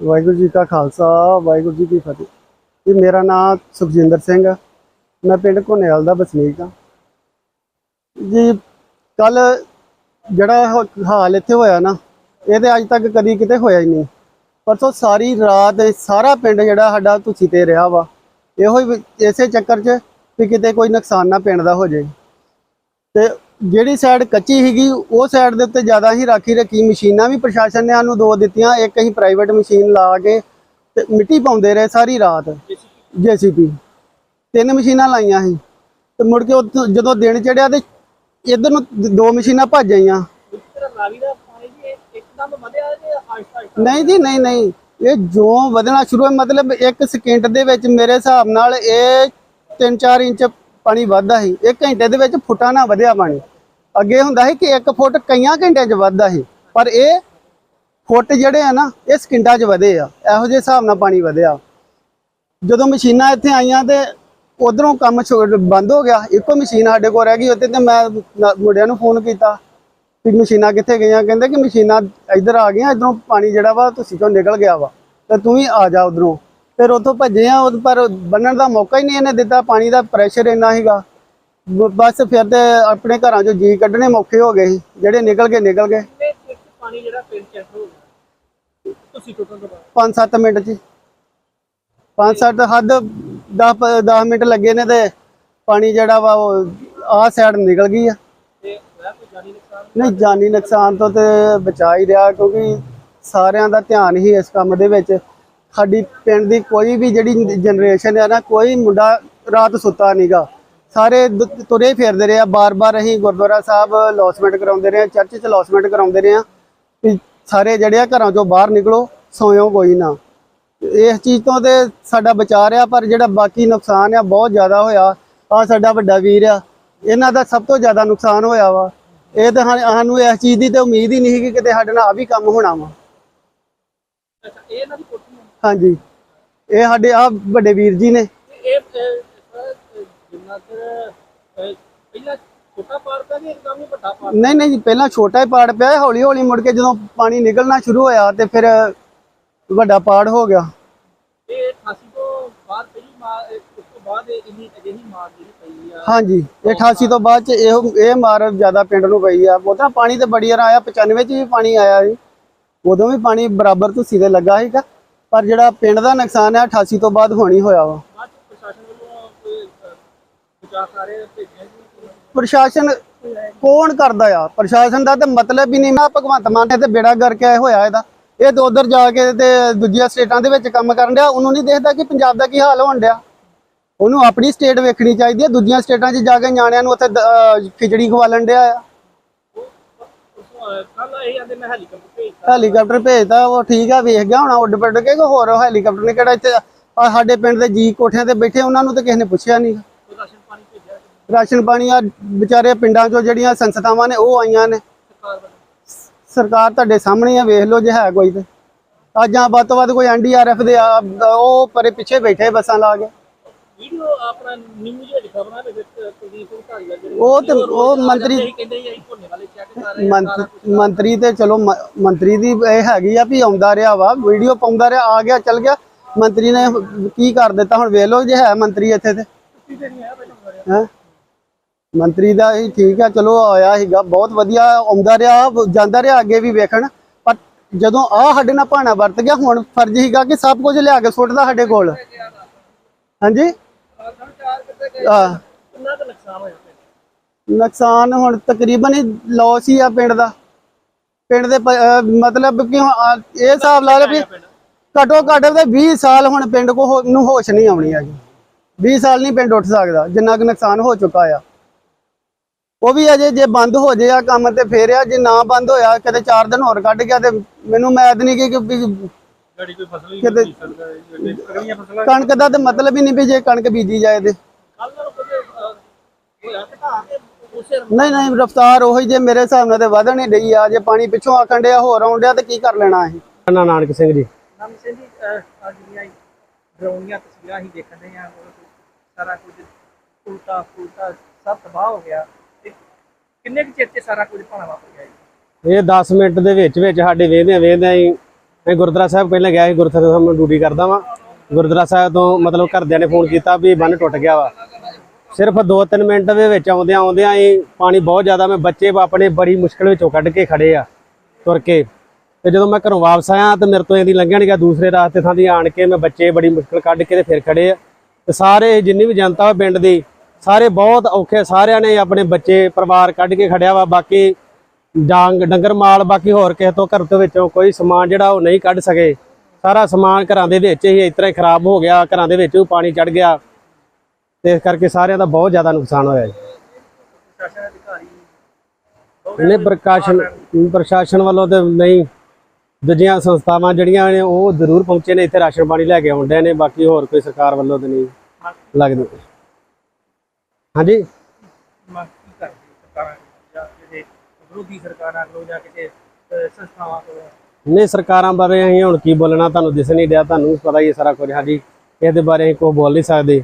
ਵਾਹਿਗੁਰੂ ਜੀ ਕਾ ਖਾਲਸਾ, ਵਾਹਿਗੁਰੂ ਜੀ ਕੀ ਫਤਿਹ। ਜੀ ਮੇਰਾ ਨਾਮ ਸੁਖਜਿੰਦਰ ਸਿੰਘ ਆ। ਮੈਂ ਪਿੰਡ ਘੁਨੇਵਾਲ ਦਾ ਵਸਨੀਕ ਹਾਂ ਜੀ, ਕੱਲ ਜਿਹੜਾ ਹਾਲ ਇੱਥੇ ਹੋਇਆ ਨਾ, ਇਹ ਤੇ ਅੱਜ ਤੱਕ ਕਦੀ ਕਿਤੇ ਹੋਇਆ ਹੀ ਨਹੀਂ। ਪਰਸੋਂ ਸਾਰੀ ਰਾਤ ਸਾਰਾ ਪਿੰਡ ਜਿਹੜਾ ਸਾਡਾ ਤੁਸੀਂ ਤੇ ਰਿਹਾ ਵਾ। ਇਹੋ ਹੀ ਇਸੇ ਚੱਕਰ 'ਚ ਵੀ ਕਿਤੇ ਕੋਈ ਨੁਕਸਾਨ ਨਾ ਪਿੰਡ ਦਾ ਹੋ ਜਾਏ। ਤੇ ਜਿਹੜੀ ਸਾਈਡ ਕੱਚੀ ਸੀਗੀ, ਉਹ ਸਾਈਡ ਦੇ ਉੱਤੇ ਜ਼ਿਆਦਾ ਹੀ ਰਾਖੀ ਰੱਖੀ। ਮਸ਼ੀਨਾਂ ਵੀ ਪ੍ਰਸ਼ਾਸਨ ਨੇ ਸਾਨੂੰ ਦੋ ਦਿੱਤੀਆਂ, ਇੱਕ ਅਸੀਂ ਪ੍ਰਾਈਵੇਟ ਮਸ਼ੀਨ ਲਾ ਕੇ ਤੇ ਮਿੱਟੀ ਪਾਉਂਦੇ ਰਹੇ ਸਾਰੀ ਰਾਤ। ਜੀਸੀਪੀ ਤਿੰਨ ਮਸ਼ੀਨਾਂ ਲਾਈਆਂ ਸੀ। ਤੇ ਮੁੜ ਕੇ ਜਦੋਂ ਦਿਨ ਚੜਿਆ ਤੇ ਇਧਰ ਨੂੰ ਦੋ ਮਸ਼ੀਨਾਂ ਭੱਜ ਆਈਆਂ। ਨਹੀਂ ਜੀ, ਨਹੀਂ ਨਹੀਂ। ਇਹ ਜੋ ਵਧਣਾ ਸ਼ੁਰੂ ਹੋਇਆ, ਮਤਲਬ ਇੱਕ ਸਕਿੰਟ ਦੇ ਵਿੱਚ ਮੇਰੇ ਹਿਸਾਬ ਨਾਲ ਇਹ 3-4 ਇੰਚ ਪਾਣੀ ਵੱਧਦਾ ਸੀ, ਇੱਕ ਘੰਟੇ ਦੇ ਵਿੱਚ ਫੁੱਟਾਂ ਨਾਲ ਵਧਿਆ ਪਾਣੀ। ਅੱਗੇ ਹੁੰਦਾ ਸੀ ਕਿ 1 ਫੁੱਟ ਕਈਆਂ ਘੰਟਿਆਂ 'ਚ ਵੱਧਦਾ ਸੀ, ਪਰ ਇਹ ਫੁੱਟ ਜਿਹੜੇ ਆ ਨਾ, ਇਹ ਸਕਿੰਟਾਂ 'ਚ ਵਧੇ ਆ, ਇਹੋ ਜਿਹੇ ਹਿਸਾਬ ਨਾਲ ਪਾਣੀ ਵਧਿਆ। ਜਦੋਂ ਮਸ਼ੀਨਾਂ ਇੱਥੇ ਆਈਆਂ ਤੇ ਉਧਰੋਂ ਕੰਮ ਛੋ- ਬੰਦ ਹੋ ਗਿਆ, ਇੱਕੋ ਮਸ਼ੀਨ ਸਾਡੇ ਕੋਲ ਰਹਿ ਗਈ ਉੱਥੇ ਤੇ ਮੈਂ ਮੁੰਡਿਆਂ ਨੂੰ ਫੋਨ ਕੀਤਾ ਕਿ ਮਸ਼ੀਨਾਂ ਕਿੱਥੇ ਗਈਆਂ, ਕਹਿੰਦੇ ਕਿ ਮਸ਼ੀਨਾਂ ਇੱਧਰ ਆ ਗਈਆਂ, ਇਧਰੋਂ ਪਾਣੀ ਜਿਹੜਾ ਵਾ ਤੁਸੀਂ ਚੋਂ ਨਿਕਲ ਗਿਆ ਵਾ, ਤੇ ਤੂੰ ਵੀ ਆ ਜਾ ਉਧਰੋਂ। ਫਿਰ ਉੱਥੋਂ ਭੱਜੇ ਆ ਪਰ ਬੰਨਣ ਦਾ ਮੌਕਾ ਹੀ ਨਹੀਂ ਇਹਨੇ ਦਿੱਤਾ ਪਾਣੀ ਦਾ ਪ੍ਰੈਸ਼ਰ ਇੰਨਾ ਬ- ਬਸ ਫਿਰ ਤੇ ਆਪਣੇ ਘਰਾਂ ਚੋਂ ਜੀ ਕੱਢਣੇ ਮੌਕੇ ਹੋ ਗਏ ਸੀ ਜਿਹੜੇ ਨਿਕਲ ਗਏ ਨਿਕਲ ਗਏ। ਪਾਣੀ ਜਿਹੜਾ ਪਿੰਡ ਚ ਹੋ ਗਿਆ? ਤੁਸੀਂ ਟੁੱਟਣ ਤੋਂ ਬਾਅਦ? 5-7 ਮਿੰਟ 'ਚ 5-7 ਹੱਦ 10 10 ਮਿੰਟ ਲੱਗੇ ਨੇ ਤੇ ਪਾਣੀ ਜਿਹੜਾ ਵਾ ਉਹ ਆਹ ਸਾਈਡ ਨਿਕਲ ਗਈ ਆ। ਨਹੀਂ ਜਾਨੀ ਨੁਕਸਾਨ ਤੋਂ ਤੇ ਬਚਾ ਹੀ ਰਿਹਾ ਕਿਉਂਕਿ ਸਾਰਿਆਂ ਦਾ ਧਿਆਨ ਹੀ ਇਸ ਕੰਮ ਦੇ ਵਿੱਚ। ਸਾਡੀ ਪਿੰਡ ਦੀ ਕੋਈ ਵੀ ਜਿਹੜੀ ਜਨਰੇਸ਼ਨ ਆ ਨਾ, ਕੋਈ ਮੁੰਡਾ ਰਾਤ ਸੁੱਤਾ ਨਹੀਂਗਾ ਸਾਰੇ ਦ- ਤੁਰੇ ਫਿਰਦੇ ਰਹੇ ਆ। ਬਾਰ-ਬਾਰ ਅਸੀਂ ਗੁਰਦੁਆਰਾ ਸਾਹਿਬ ਲੌਸਮੈਂਟ ਕਰਾਉਂਦੇ ਰਹੇ ਆ ਚਰਚ 'ਚ ਲੌਸਮੈਂਟ ਕਰਾਉਂਦੇ ਰਹੇ ਆ ਵੀ ਸਾਰੇ ਜਿਹੜੇ ਆ ਘਰਾਂ ਚੋਂ ਬਾਹਰ ਨਿਕਲੋ, ਸੌਂਇਓ ਕੋਈ ਨਾ। ਇਸ ਚੀਜ਼ ਤੋਂ ਤੇ ਸਾਡਾ ਬਚਾ ਰਿਹਾ, ਪਰ ਜਿਹੜਾ ਬਾਕੀ ਨੁਕਸਾਨ ਆ, ਬਹੁਤ ਜ਼ਿਆਦਾ ਹੋਇਆ। ਆ ਸਾਡਾ ਵੱਡਾ ਵੀਰ ਆ, ਇਹਨਾਂ ਦਾ ਸਭ ਤੋਂ ਜ਼ਿਆਦਾ ਨੁਕਸਾਨ ਹੋਇਆ ਵਾ। ਇਹ ਤਾਂ ਸਾਨੂੰ ਇਸ ਚੀਜ਼ ਦੀ ਤੇ ਉਮੀਦ ਹੀ ਨਹੀਂ ਸੀ ਕਿ ਕਿਤੇ ਸਾਡੇ ਨਾਲ ਆ ਵੀ ਕੰਮ ਹੋਣਾ ਵਾ। ਅੱਛਾ, ਇਹ ਇਹਨਾਂ ਦੀ ਹਾਂਜੀ। ਇਹ ਸਾਡੇ ਆ ਵੱਡੇ ਵੀਰ ਜੀ ਨੇ। ਇਹ ਜਿੰਨਾ ਪਹਿਲਾਂ ਛੋਟਾ ਪਾੜ ਪਿਆ ਕਿ ਇੱਕਦਮ ਹੀ ਵੱਡਾ ਪਾੜ ਨਹੀਂ ਨਹੀਂ ਜੀ, ਪਹਿਲਾਂ ਛੋਟਾ ਹੀ ਪਾੜ ਪਿਆ। ਹੌਲੀ ਹੌਲੀ ਮੁੜ ਕੇ ਜਦੋਂ ਪਾਣੀ ਨਿਕਲਣਾ ਸ਼ੁਰੂ ਹੋਇਆ ਤੇ ਫਿਰ ਵੱਡਾ ਪਾੜ ਹੋ ਗਿਆ। ਇਹ 88 ਤੋਂ ਬਾਅਦ ਪਹਿਲੀ ਮਾਰ ਇਸ ਤੋਂ ਬਾਅਦ ਇਹ ਇੰਨੀ ਅਜਿਹੀ ਮਾਰ ਜਿਹੜੀ ਪਈ ਆ ਹਾਂਜੀ ਇਹ 88 ਤੋਂ ਬਾਅਦ ਚ ਇਹ ਇਹ ਮਾਰ ਜ਼ਿਆਦਾ ਪਿੰਡ ਨੂੰ ਪਈ ਆ। ਉਹਦਾ ਪਾਣੀ ਤੇ ਬੜੀ ਵਾਰ ਆਇਆ 95 ਚ ਵੀ ਪਾਣੀ ਆਇਆ ਜੀ। ਉਦੋਂ ਵੀ ਪਾਣੀ ਬਰਾਬਰ ਤੁਸੀਂ ਤੇ ਲੱਗਾ ਸੀਗਾ। ਪਰ ਜਿਹੜਾ ਪਿੰਡ ਦਾ ਨੁਕਸਾਨ ਹੈ 88 ਤੋਂ ਬਾਅਦ ਹੋਣੀ ਹੋਇਆ ਵਾ। ਪ੍ਰਸ਼ਾਸਨ ਕੌਣ ਕਰਦਾ ਆ? ਪ੍ਰਸ਼ਾਸਨ ਦਾ ਤੇ ਮਤਲਬ ਹੀ ਨਹੀਂ। ਮੈਂ ਭਗਵੰਤ ਮਾਨ ਨੇ ਤੇ ਬੇੜਾ ਕਰਕੇ ਹੋਇਆ ਇਹਦਾ। ਇਹ ਤਾਂ ਉਧਰ ਜਾ ਕੇ ਤੇ ਦੂਜੀਆਂ ਸਟੇਟਾਂ ਦੇ ਵਿੱਚ ਕੰਮ ਕਰਨ ਡਿਆ। ਉਹਨੂੰ ਨਹੀਂ ਦੇਖਦਾ ਕਿ ਪੰਜਾਬ ਦਾ ਕੀ ਹਾਲ ਹੋਣ ਡਿਆ। ਉਹਨੂੰ ਆਪਣੀ ਸਟੇਟ ਵੇਖਣੀ ਚਾਹੀਦੀ ਹੈ। ਦੂਜੀਆਂ ਸਟੇਟਾਂ 'ਚ ਜਾ ਕੇ ਨਿਆਣਿਆਂ ਨੂੰ ਉੱਥੇ ਦ- ਅਹ ਖਿਚੜੀ ਖਵਾਲਣ ਡਿਆ ਆ। ਕੱਲ ਇਹ ਆਂਦੇ ਮੈਂ ਹੈਲੀਕਾਪਟਰ ਭੇਜਤਾ। ਹੈਲੀਕਾਪਟਰ ਉਹ ਠੀਕ ਆ ਵੇਖ ਗਿਆ ਹੋਣਾ ਉੱਡ ਪੱਡ ਕੇ ਕਿ ਹੋਰ ਹੈਲੀਕਾਪਟਰ ਨੇ ਕਿਹੜਾ ਇੱਥੇ ਆਹ ਸਾਡੇ ਪਿੰਡ ਦੇ ਜੀ ਕੋਠਿਆਂ ਤੇ ਬੈਠੇ ਉਹਨਾਂ ਨੂੰ ਤਾਂ ਕਿਸੇ ਨੇ ਪੁੱਛਿਆ ਨਹੀਂ ਰਾਸ਼ਨ ਪਾਣੀ ਭੇਜਿਆ ਰਾਸ਼ਨ ਪਾਣੀ ਆ ਵਿਚਾਰੇ ਪਿੰਡਾਂ 'ਚੋਂ ਜਿਹੜੀਆਂ ਸੰਸਥਾਵਾਂ ਨੇ ਉਹ ਆਈਆਂ ਨੇ। ਸਰਕਾਰ ਤੁਹਾਡੇ ਸਾਹਮਣੇ ਆ ਵੇਖ ਲਓ ਜੇ ਹੈ ਕੋਈ ਤੇ। ਅੱਜ ਆ ਵੱਧ ਤੋਂ ਵੱਧ ਕੋਈ ਐਨਡੀਆਰਐਫ ਦੇ ਆ ਉਹ ਪਰੇ ਪਿੱਛੇ ਬੈਠੇ ਬੱਸਾਂ ਲਾ ਕੇ। ਵੀਡੀਓ ਆਪਣਾ ਨਿਊਜ਼ ਵਿੱਚ ਖਬਰਾਂ ਦੇ ਵਿੱਚ ਕੁਲਦੀਪ ਸਿੰਘ ਢਾਲੀਆ ਉਹ ਤੇ- ਉਹ ਆ ਮੰਤਰੀ- ਮੰਤਰੀ ਤੇ ਚਲੋ ਮੰਤਰੀ ਦੀ ਇਹ ਹੈਗੀ ਆ ਵੀ ਆਉਂਦਾ ਰਿਹਾ ਵਾ ਵੀਡੀਓ ਪਾਉਂਦਾ ਰਿਹਾ ਆ ਗਿਆ ਚੱਲ ਗਿਆ। ਮੰਤਰੀ ਨੇ ਕੀ ਕਰ ਦਿੱਤਾ? ਹੁਣ ਵੇਖ ਲਓ ਜੇ ਹੈ ਮੰਤਰੀ ਇੱਥੇ ਤੇ। ਹੈ? ਹੈ ਮੰਤਰੀ ਦਾ ਹੀ ਠੀਕ ਆ ਚਲੋ ਆਇਆ ਸੀਗਾ ਬਹੁਤ ਵਧੀਆ ਆਉਂਦਾ ਰਿਹਾ ਜਾਂਦਾ ਰਿਹਾ ਅੱਗੇ ਵੀ ਵੇਖਣ। ਪਰ ਜਦੋਂ ਆ ਸਾਡੇ ਨਾਲ ਭਾਣਾ ਵਰਤ ਗਿਆ ਹੁਣ ਫਰਜ਼ ਸੀਗਾ ਕਿ ਸਭ ਕੁਝ ਲਿਆ ਕੇ ਸੁੱਟਦਾ ਸਾਡੇ ਕੋਲ। ਹਾਂਜੀ? ਕਿੰਨਾ ਨੁਕਸਾਨ ਹੋਇਆ? ਪਿੰਡ? ਨੁਕਸਾਨ ਹੁਣ ਤਕਰੀਬਨ ਹੀ ਲਾਸ ਹੀ ਆ ਪਿੰਡ ਦਾ। ਪਿੰਡ ਦੇ ਪ- ਅਹ ਮਤਲਬ ਕਿ ਹੁਣ ਆ- ਇਹ ਹਿਸਾਬ ਲਾ ਲਓ ਵੀ ਘਟੋ ਘੱਟ ਤੇ 20 ਸਾਲ ਹੁਣ ਪਿੰਡ ਕੋ ਹੋ- ਨੂੰ ਹੋਸ਼ ਨਹੀਂ ਆਉਣੀ ਹੈਗੀ। 20 ਸਾਲ ਨਹੀਂ ਪਿੰਡ ਉੱਠ ਸਕਦਾ ਜਿੰਨਾ ਕੁ ਨੁਕਸਾਨ ਹੋ ਚੁੱਕਾ ਆ। ਉਹ ਵੀ ਅਜੇ ਜੇ ਬੰਦ ਹੋ ਜੇ ਆ ਕੰਮ ਤੇ ਫੇਰ ਆ ਜੇ ਨਾ ਬੰਦ ਹੋਇਆ ਕਿਤੇ 4 ਦਿਨ ਹੋਰ ਕੱਢ ਗਿਆ ਤੇ ਮੈਨੂੰ ਮੈਦ ਨਹੀਂ ਕਿ ਕਿ ਵੀ ਗਾੜੀ ਕੋਈ ਫਸਲ ਹੀ ਨਹੀਂ ਸਕਦਾ ਜਿਹੜੀ ਅਗਲੀਆਂ ਫਸਲਾਂ ਕਣਕ ਦਾ ਤੇ ਮਤਲਬ ਹੀ ਨਹੀਂ ਵੀ ਜੇ ਕਣਕ ਬੀਜੀ ਜਾਏ ਤੇ। ਕੱਲ ਹੋਇਆ ਘਟਾ ਕੇ ਨਹੀਂ ਨਹੀਂ ਰਫਤਾਰ ਉਹੀ ਜੇ ਮੇਰੇ ਹਿਸਾਬ ਨਾਲ ਤੇ ਵਧਣ ਹੀ ਡਈ ਆ ਜੇ ਪਾਣੀ ਪਿੱਛੋਂ ਆਖਣ ਡਿਆ ਹੋਰ ਆਉਣ ਡਿਆ ਤੇ ਕੀ ਕਰ ਲੈਣਾ ਅਸੀਂ? ਨਾ ਨਾਨਕ ਸਿੰਘ ਜੀ। ਨਾਮ ਸਿੰਘ ਜੀ ਅੱਜ ਦੀਆਂ ਡਰਾਉਣੀਆਂ ਤਸਵੀਰਾਂ ਹੀ ਦੇਖਣ ਦੇ ਆ ਸਾਰਾ ਕੁਝ ਉਲਟਾ ਫੁਲਟਾ ਸਭ ਤਬਾਹ ਹੋ ਗਿਆ। ਕਿੰਨੇ ਕੁ ਚਿਰ ਸਾਰਾ ਕੁਝ ਭਾਣਾ ਵਾਪਰ ਗਿਆ ਜੀ? ਇਹ 10 ਮਿੰਟ ਦੇ ਵਿੱਚ ਵਿੱਚ ਸਾਡੇ ਵੇਹਦੇ ਵੇਹਦੇ ਹੀ ਮੈਂ ਗੁਰਦੁਆਰਾ ਸਾਹਿਬ ਪਹਿਲਾਂ ਗਿਆ ਸੀ ਗੁਰਦੁਆਰਾ ਸਾਹਿਬ ਮੈਂ ਡਿਊਟੀ ਕਰਦਾ ਵਾਂ। ਗੁਰਦੁਆਰਾ ਸਾਹਿਬ ਤੋਂ ਮਤਲਬ ਘਰਦਿਆਂ ਨੇ ਫੋਨ ਕੀਤਾ ਵੀ ਬੰਨ ਟੁੱਟ ਗਿਆ ਵਾ। ਸਿਰਫ 2-3 ਮਿੰਟ ਦੇ ਵਿੱਚ ਆਉਂਦਿਆਂ ਆਉਂਦਿਆਂ ਹੀ ਪਾਣੀ ਬਹੁਤ ਜ਼ਿਆਦਾ ਮੈਂ ਬੱਚੇ ਆਪਣੇ ਬੜੀ ਮੁਸ਼ਕਲ ਵਿੱਚੋਂ ਕੱਢ ਕੇ ਖੜੇ ਆ, ਤੁਰ ਕੇ। ਤੇ ਜਦੋਂ ਮੈਂ ਘਰੋਂ ਵਾਪਸ ਆਇਆ ਤਾਂ ਮੇਰੇ ਤੋਂ ਇਹਦੀ ਲੰਘਿਆ ਨਹੀਂ ਗਿਆ ਦੂਸਰੇ ਰਾਸਤੇ ਥਾਂ ਦੀ ਆਣ ਕੇ ਮੈਂ ਬੱਚੇ ਬੜੀ ਮੁਸ਼ਕਲ ਕੱਢ ਕੇ ਤੇ ਫਿਰ ਖੜੇ ਆ। ਤੇ ਸਾਰੇ ਜਿੰਨੀ ਵੀ ਜਨਤਾ ਵਾ ਪਿੰਡ ਦੀ, ਸਾਰੇ ਬਹੁਤ ਔਖੇ, ਸਾਰਿਆਂ ਨੇ ਆਪਣੇ ਬੱਚੇ, ਪਰਿਵਾਰ ਕੱਢ ਕੇ ਖੜਿਆ ਵਾ। ਬਾਕੀ ਡਾਂਗ, ਡੰਗਰ ਮਾਲ, ਬਾਕੀ ਹੋਰ ਕਿਸੇ ਤੋਂ ਘਰ ਤੋਂ ਵਿੱਚੋਂ ਕੋਈ ਸਮਾਨ ਜਿਹੜਾ ਉਹ ਨਹੀਂ ਕੱਢ ਸਕੇ। ਸਾਰਾ ਸਮਾਨ ਘਰਾਂ ਦੇ ਵਿੱਚ ਹੀ ਇਸ ਤਰ੍ਹਾਂ ਹੀ ਖਰਾਬ ਹੋ ਗਿਆ, ਘਰਾਂ ਦੇ ਵਿੱਚ ਪਾਣੀ ਚੜ ਗਿਆ। ਤੇ ਇਸ ਕਰਕੇ ਸਾਰਿਆਂ ਦਾ ਬਹੁਤ ਜ਼ਿਆਦਾ ਨੁਕਸਾਨ ਹੋਇਆ ਜੀ। ਪ੍ਰਸ਼ਾਸਨ ਅਧਿਕਾਰੀ ਨੇ ਪ੍ਰਕਾਸ਼ਨ ਪ੍ਰਸ਼ਾਸਨ ਵੱਲੋਂ ਤੇ ਨਹੀਂ, ਦੂਜੀਆਂ ਸੰਸਥਾਵਾਂ ਜਿਹੜੀਆਂ ਨੇ ਉਹ ਜ਼ਰੂਰ ਪਹੁੰਚੇ ਨੇ, ਇੱਥੇ ਰਾਸ਼ਨ ਪਾਣੀ ਲੈ ਕੇ ਆਉਂਦੇ ਨੇ, ਬਾਕੀ ਹੋਰ ਕੋਈ ਸਰਕਾਰ ਵੱਲੋਂ ਤੇ ਨਹੀਂ ਲੱਗਦੀ ਹਾਂਜੀ? ਸਰਕਾਰਾਂ ਨਹੀਂ, ਸਰਕਾਰਾਂ ਬਾਰੇ ਅਸੀਂ ਹੁਣ ਕੀ ਬੋਲਣਾ, ਤੁਹਾਨੂੰ ਦਿਸ ਨਹੀਂ ਡਿਆ ਤੁਹਾਨੂੰ ਪਤਾ ਹੀ ਸਾਰਾ ਕੁਝ। ਹਾਂਜੀ, ਇਹਦੇ ਬਾਰੇ ਅਸੀਂ ਕੋਈ ਬੋਲ ਨਹੀਂ ਸਕਦੇ।